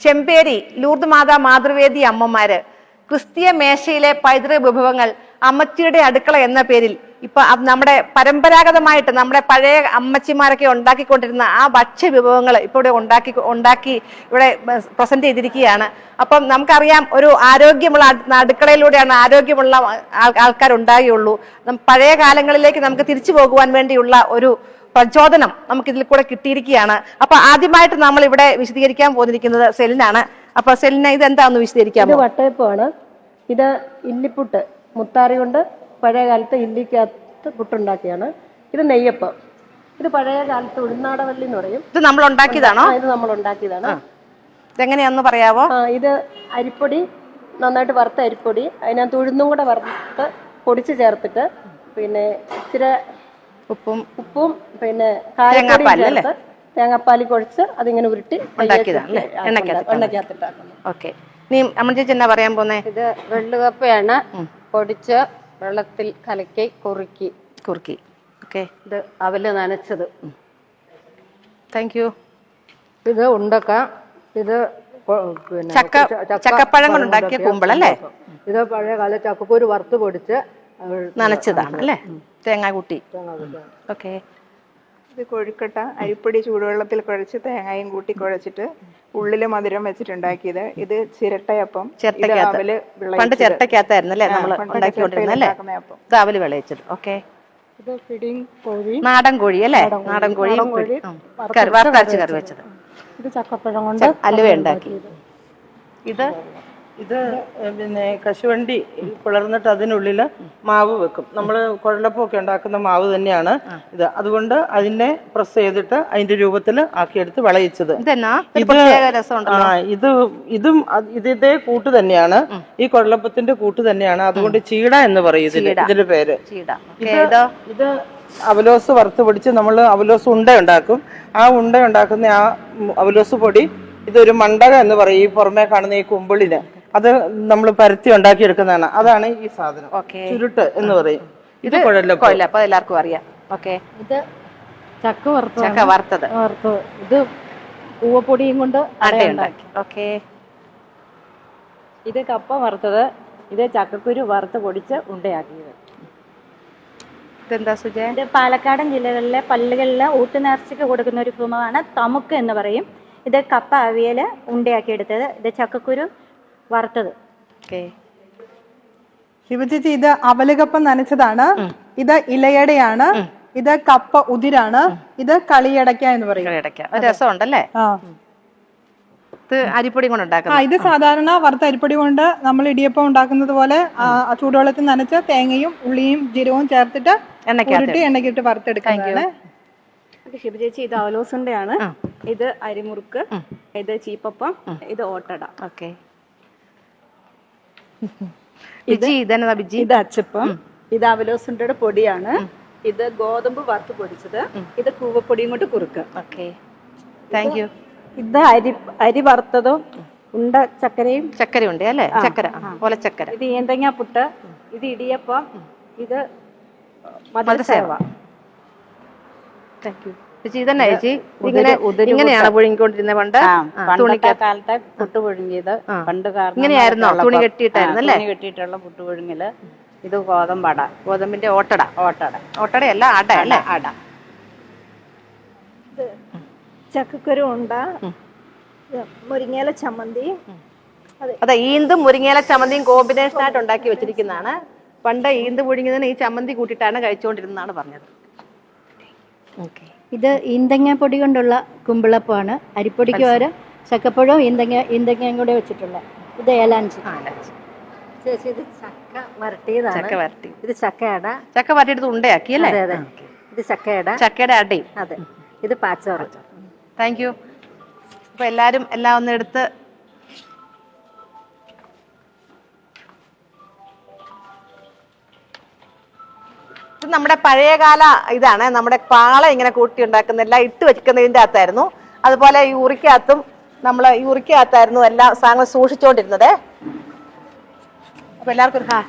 Chemperi Lourdes മാതാ മാതൃവേദി അമ്മമാര്. ക്രിസ്തീയ മേശയിലെ പൈതൃക വിഭവങ്ങൾ അമ്മച്ചിയുടെ അടുക്കള എന്ന പേരിൽ ഇപ്പൊ നമ്മുടെ പരമ്പരാഗതമായിട്ട് നമ്മുടെ പഴയ അമ്മച്ചിമാരൊക്കെ ഉണ്ടാക്കിക്കൊണ്ടിരുന്ന ആ ഭക്ഷ്യ വിഭവങ്ങൾ ഇപ്പൊ ഇവിടെ ഉണ്ടാക്കി ഉണ്ടാക്കി ഇവിടെ പ്രസന്റ് ചെയ്തിരിക്കുകയാണ്. അപ്പം നമുക്കറിയാം ഒരു ആരോഗ്യമുള്ള അട്- അടുക്കളയിലൂടെയാണ് ആരോഗ്യമുള്ള ആൾ- ആൾക്കാർ ഉണ്ടാകുകയുള്ളൂ പഴയ കാലങ്ങളിലേക്ക് നമുക്ക് തിരിച്ചു പോകുവാൻ വേണ്ടിയുള്ള ഒരു പ്രചോദനം നമുക്ക് ഇതിൽ കൂടെ കിട്ടിയിരിക്കുകയാണ്. അപ്പൊ ആദ്യമായിട്ട് നമ്മൾ ഇവിടെ വിശദീകരിക്കാൻ പോന്നിരിക്കുന്നത് സെലിനാണ് അപ്പൊ സെലിന ഇത് എന്താന്ന് വിശദീകരിക്കാം വട്ടയപ്പാണ് വട്ടയപ്പമാണ്. ഇത് ഇല്ലിപ്പുട്ട്. മുത്താറി കൊണ്ട് പഴയ കാലത്ത് ഇല്ലിക്കകത്ത് പുട്ടുണ്ടാക്കിയാണ്. ഇത് നെയ്യപ്പം. ഇത് പഴയ കാലത്ത് ഉൾനാടവല്ലി എന്ന് പറയും. ഇത് നമ്മൾ ഉണ്ടാക്കിയതാണോ? ഇത് നമ്മൾ ഉണ്ടാക്കിയതാണ്. ഇതെങ്ങനെയാന്ന് പറയാവോ? ഇത് അരിപ്പൊടി നന്നായിട്ട് വറുത്ത അരിപ്പൊടി അതിനകത്ത് ഉഴുന്നും കൂടെ വറുത്ത് പൊടിച്ച് ചേർത്തിട്ട് പിന്നെ ഇച്ചിരി ഉപ്പും ഉപ്പും പിന്നെ തേങ്ങാപ്പാൽ അല്ലേ? തേങ്ങാപ്പാലി കുഴച്ച് അതിങ്ങനെ ഉരുട്ടി ഉണ്ടാക്കിയതാണ് എണ്ണക്കകത്തിട്ടാക്കുന്നു ഓക്കെ. നീ അമ്മ ചേച്ചി എന്നാ പറയാൻ പോന്നേ? ഇത് വെള്ളുകപ്പയാണ്. പൊടിച്ച് വെള്ളത്തിൽ കലക്കി കുറുക്കി. കുറുക്കി. ഓക്കെ. ഇത് അവൽ നനച്ചത്. താങ്ക് യു ഇത് ഉണ്ടക്ക. ഇത് പിന്നെ ചക്ക ചക്കപ്പഴം കൊണ്ടുണ്ടാക്കിയ കുമ്പളല്ലേ? ഇത് പഴയ കാല ചക്കക്കൂര് വറുത്ത് പൊടിച്ച് നനച്ചതാണ് അല്ലേ? തേങ്ങ കൂട്ടി ഓക്കെ. ഇത് കൊഴുക്കട്ട അരിപ്പൊടി ചൂടുവെള്ളത്തിൽ കുഴച്ച് തേങ്ങയും കൂട്ടി കുഴച്ചിട്ട് ഉള്ളിൽ മധുരം വെച്ചിട്ടുണ്ടാക്കിയത്. ഇത് ചിരട്ടയപ്പം ചിരട്ടക്കകത്ത്. പണ്ട്. ചിരട്ടക്കകത്തായിരുന്നു അല്ലേ? നമ്മൾ ഉണ്ടാക്കിക്കൊണ്ടിരുന്നത് അല്ലേ? അവൽ വിളയിച്ചത്. ഓക്കെ. ഇത് പിടിയും കോഴി. നാടൻ കോഴി അല്ലേ? നാടൻ കോഴി. വറുത്തരച്ച് കറി വെച്ചത്. ഇത് ചക്കപ്പഴം കൊണ്ട് അലുവ ഉണ്ടാക്കി. ഇത്? ഇത് പിന്നെ കശുവണ്ടി പിളർന്നിട്ട് അതിനുള്ളിൽ മാവ് വെക്കും. നമ്മൾ കുഴലപ്പമൊക്കെ ഉണ്ടാക്കുന്ന മാവ് തന്നെയാണ് ഇത്. അതുകൊണ്ട് അതിനെ പ്രസ് ചെയ്തിട്ട് അതിന്റെ രൂപത്തിൽ ആക്കിയെടുത്ത് വിളയിച്ചത്. ഇത് ആ ഇത് ഇതും ഇതിന്റെ കൂട്ട് തന്നെയാണ്. ഈ കുഴലപ്പത്തിന്റെ കൂട്ട് തന്നെയാണ്. അതുകൊണ്ട് ചീട എന്ന് പറയും ഇതിന് ഇതിന്റെ പേര്. ഇത് ഇത്? അവലോസ് വറുത്ത് പൊടിച്ച് നമ്മൾ അവലോസ് ഉണ്ട ഉണ്ടാക്കും. ആ ഉണ്ട ഉണ്ടാക്കുന്ന ആ അവലോസ് പൊടി ഇതൊരു മണ്ടക എന്ന് പറയും. ഈ പുറമേ കാണുന്ന ഈ കുമ്പിളിന്. അത് നമ്മൾ പരത്തി ഉണ്ടാക്കിയെടുക്കുന്നതാണ്. അതാണ് ഈ സാധനം. ഓക്കെ. ചുരുട്ട് എന്ന് പറയും. ഇത് കുഴലപ്പം. കൊല്ല അപ്പൊ എല്ലാവർക്കും അറിയാം. ഓക്കെ. ഇത് ചക്ക വറുത്തത് ചക്ക വറുത്തത്. വറുത്തത്. ഇത് പൂവപ്പൊടിയും കൊണ്ട് അടയുണ്ടാക്കി. ഓക്കെ. ഇത് കപ്പ വറുത്തത്. ഇത് ചക്കക്കുരു വറുത്ത് പൊടിച്ച് ഉണ്ടയാക്കിയത്. ഇതെന്താ സുജയ ഇത് പാലക്കാടൻ ജില്ലകളിലെ പള്ളികളിലെ ഊട്ടുനേർച്ചയ്ക്ക് കൊടുക്കുന്ന ഒരു വിഭവമാണ് തമുക്ക് എന്ന് പറയും. ഇത് കപ്പ അവിയൽ ഉണ്ടയാക്കി എടുത്തത് ഇത് ചക്കക്കുരു വറുത്തത്. ഓക്കെ. ഇത് അവലുകപ്പം നനച്ചതാണ്. ഇത് ഇലയടയാണ്. ഇത് കപ്പ ഉതിരാണ്. ഇത് കളിയടയ്ക്ക എന്ന് പറയും. രസമുണ്ടല്ലേ? ആ. ഇത് അരിപ്പൊടി കൊണ്ട് ആ ഉണ്ടാക്കുന്നത്. ഇത് സാധാരണ വറുത്ത അരിപ്പൊടി കൊണ്ട് നമ്മൾ ഇടിയപ്പം ഉണ്ടാക്കുന്നത് പോലെ ആ, ചൂടുവെള്ളത്തിൽ നനച്ച് തേങ്ങയും ഉള്ളിയും ജീരവും ചേർത്തിട്ട് എണ്ണയ്ക്കകത്ത് ഉരുട്ടി എണ്ണയ്ക്കിട്ട് വറുത്തെടുക്കുന്നതാണ്. ശിവചേച്ചി ഇത് ആണ്. ഇത് അരിമുറുക്ക് ഇത് ചീപ്പപ്പം ഇത് ഓട്ടട. ഓക്കെ. ബിജി ഇതെന്നതാ ബിജി? ഇത് അച്ചപ്പം. ഇത് അവലോസുണ്ടയുടെ പൊടിയാണ്. ഇത് ഗോതമ്പ് വറുത്ത് പൊടിച്ചത്. ഇത് കൂവപ്പൊടിയും കൊണ്ട് കുറുക്ക്. ഓക്കെ. താങ്ക് യു ഇത് അരി അരി വറുത്തതും ഉണ്ട ചക്കരയും. ചക്കര ഉണ്ട് അല്ലേ ചക്കര ഓലച്ചക്കര. ചക്കര ഇത് ഏന്തങ്ങ പുട്ട് ഇത് ഇടിയപ്പം ഇത് മധുരസേവ. താങ്ക് യു ചേച്ചി ഇതന്നെ ചേച്ചി. ഇങ്ങനെ ഇങ്ങനെയാണ് പുഴുങ്ങിക്കൊണ്ടിരുന്നത് പണ്ട്? പണ്ടത്തെ കാലത്തെ പുട്ട് പുഴുങ്ങിയത്. പണ്ട് കാരണം ഇങ്ങനെയായിരുന്നോ? തുണി കെട്ടിയിട്ടായിരുന്നു അല്ലേ? കെട്ടിയിട്ടുള്ള പുട്ട് പുഴുങ്ങൽ. ഇത് ഗോതമ്പട. ഗോതമ്പിന്റെ ഓട്ടട. ഓട്ടട. ഓട്ടടയല്ല അട അല്ലേ? അട. ചക്കക്കുരു ഉണ്ട മുരിങ്ങേല മുരിങ്ങയില ചമ്മന്തി. അതെ. ഈന്തും മുരിങ്ങേല ചമ്മന്തിയും കോമ്പിനേഷൻ ആയിട്ട് ഉണ്ടാക്കി വെച്ചിരിക്കുന്നതാണ്. പണ്ട് ഈന്ത് പുഴുങ്ങിയതിന് ഈ ചമ്മന്തി കൂട്ടിയിട്ടാണ് കഴിച്ചുകൊണ്ടിരുന്നതാണ് പറഞ്ഞത്. ഓക്കെ. ഇത് ഈന്തങ്ങാപ്പൊടി പൊടി കൊണ്ടുള്ള കുമ്പിളപ്പമാണ്. അരിപ്പൊടിക്ക് പകരം ചക്കപ്പഴവും ഈന്തങ്ങ ഈന്തങ്ങയും കൂടെ വെച്ചിട്ടുള്ള ഇത് ഏലാഞ്ചി. ചേച്ചി ഇത് ചക്ക വരട്ടിയതാണ്. ചക്ക വരട്ടി. ഇത് ചക്കയട. ചക്ക വരട്ടിയെടുത്ത് ഉണ്ടയാക്കി അല്ലേ? അതെ അതെ. ഇത് ചക്കയട. ചക്കയുടെ അടയും. അതെ. ഇത് പാച്ചോറ്. താങ്ക് യു അപ്പൊ എല്ലാരും എല്ലാം ഒന്ന് എടുത്ത് നമ്മുടെ പഴയകാല ഇതാണ്. നമ്മുടെ പാള ഇങ്ങനെ കൂട്ടി ഉണ്ടാക്കുന്ന എല്ലാം ഇട്ട് വെക്കുന്നതിന്റെ അകത്തായിരുന്നു. അതുപോലെ ഈ ഉറിക്കകത്തും നമ്മൾ ഈ എല്ലാം സാധനങ്ങളും സൂക്ഷിച്ചുകൊണ്ടിരുന്നത്. അപ്പൊ എല്ലാവർക്കും ഒരു ഹാ.